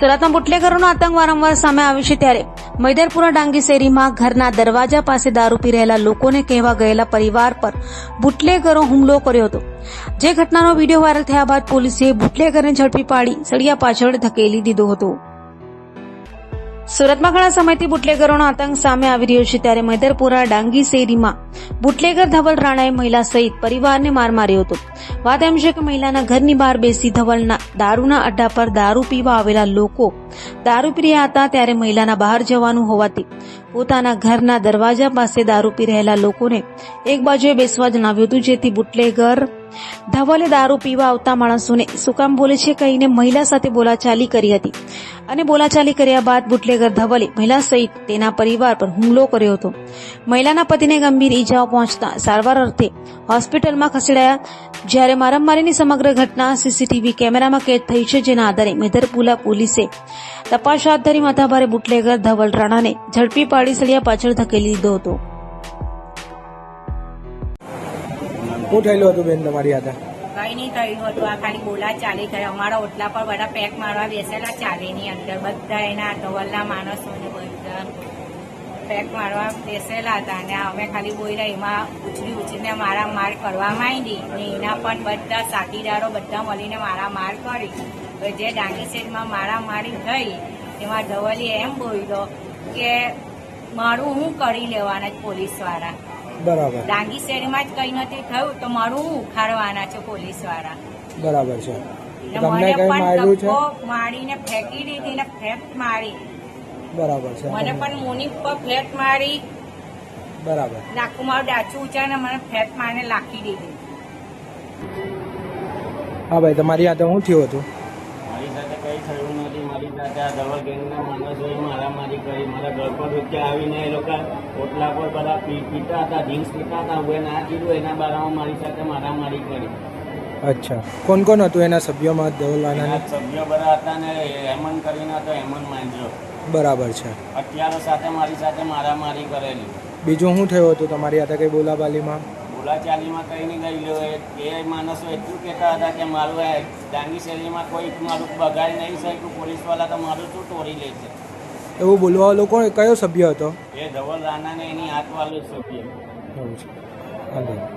સુરતમાં બુટલેગરોનો આતંક વારંવાર સામે આવે છે ત્યારે મૈદરપુરા ડાંગી શેરીમાં ઘરના દરવાજા પાસે દારૂ પી રહેલા લોકોને કહેવા ગયેલા પરિવાર પર બુટલેગરો હુમલો કર્યો હતો. જે ઘટનાનો વીડિયો વાયરલ થયા બાદ પોલીસે બુટલેગરને ઝડપી પાડી સળિયા પાછળ ધકેલી દીધો હતો. સુરતમાં ઘણા સમયથી બુટલેગરોનો આતંક સામે આવી રહ્યો છે ત્યારે મૈદરપુરા ડાંગી શેરીમાં બુટલેગર ધવલ રાણાએ મહિલા સહિત પરિવારને માર માર્યો હતો. વાત એમ છે કે મહિલાના ઘરની બહાર બેસી ધવલના દારૂના અડ્ડા પર દારૂ પીવા આવેલા લોકો દારૂ પી રહ્યા હતા ત્યારે મહિલાના બહાર જવાનું હોવાથી પોતાના ઘરના દરવાજા પાસે દારૂ પી રહેલા લોકોને એક બાજુએ બેસવા જણાવ્યું હતું, જેથી બુટલેગર ધવલે દારૂ પીવા આવતા માણસોને શું કામ બોલે છે કહીને મહિલા સાથે બોલાચાલી કરી હતી. અને બોલાચાલી કર્યા બાદ બુટલેગર ધવલે મહિલા સહિત તેના પરિવાર પર હુમલો કર્યો હતો. મહિલાના પતિને ગંભીર ઈજાઓ પહોંચતા સારવાર અર્થે હોસ્પિટલમાં ખસેડાયા. જ્યારે મારામારીની સમગ્ર ઘટના સીસીટીવી કેમેરામાં કેદ થઈ છે, જેના આધારે મેધરપુલા પોલીસે તપાસ હાથ ધરી માથાભારે બુટલેગર ધવલ રાણાને ઝડપી પાડી સળિયા પાછળ ધકેલી દીધો હતો. શું થયેલું હતું બેન તમારી હાથે કઈ નહીં થયું હતું. આ ખાલી બોલા ચાલી થઈ અમારા ઓટલા પર બધા પેક મારવા બેસેલા ચાલીની અંદર. બધા એના ધવલના માણસોને બધા પેક મારવા બેસેલા હતા. અને અમે ખાલી બોલ્યા એમાં ઉછળી ઉછળીને મારા માર કરવા માંડી. ને એના પણ બધા સાથીદારો બધા મળીને મારા માર કરી. જે ડાંગી સેટમાં મારા મારી થઈ, એમાં ધવલી એમ બોલ્યો કે, મારું હું કરી લેવાના પોલીસવાળા બરાબર. ડાંગી શેરીમાં જ કઈ નથી થયું તો મારું ઉખાડવાના છે પોલીસવાળા બરાબર છે. તમને કઈ માર્યું છે? મારીને ફેંકી દીધી ને ફેટ મારી. બરાબર છે. મને પણ મુની પર ફેટ મારી. બરાબર. નાકું મારું ડાચું ઉચાને મને ફેટ મારીને લાખી દીધી. હા ભાઈ તમારી યાદ હું થયું હતું મારી સાથે કઈ થયું નથી મારી સાથે આ ધવલ ગેંગના માણસોએ મારામારી કરી. મારા ઘર પર વચ્ચે આવીને એ લોકો ઓટલા પર બધા પી પીતા હતા ડ્રિંક્સ પીતા હતા. હું ના કીધું એના બારામાં મારી સાથે મારામારી કરી. અચ્છા. કોણ કોણ હતું એના સભ્યોમાં ધવલવાના સભ્યો બધા હતા ને હેમન કરીને હતો હેમન માંજો બરાબર છે. અત્યારે સાથે મારી સાથે મારામારી કરેલી. બીજું શું થયું હતું? તમારી સાથે કઈ બોલાબાલીમાં? બોલાચાલીમાં કઈ નહીં ગયેલું એ. માણસો એટલું કહેતા હતા કે મારું આ ડાંગી શેરીમાં કોઈ મારું બગાડી નહીં શક્યું. પોલીસવાળા તો મારું શું તોડી લે છે? એવું બોલવા લોકો કયો સભ્ય હતો? એ ધવલ રાણાને એની હાથવાળું સભ્ય. એવું છે.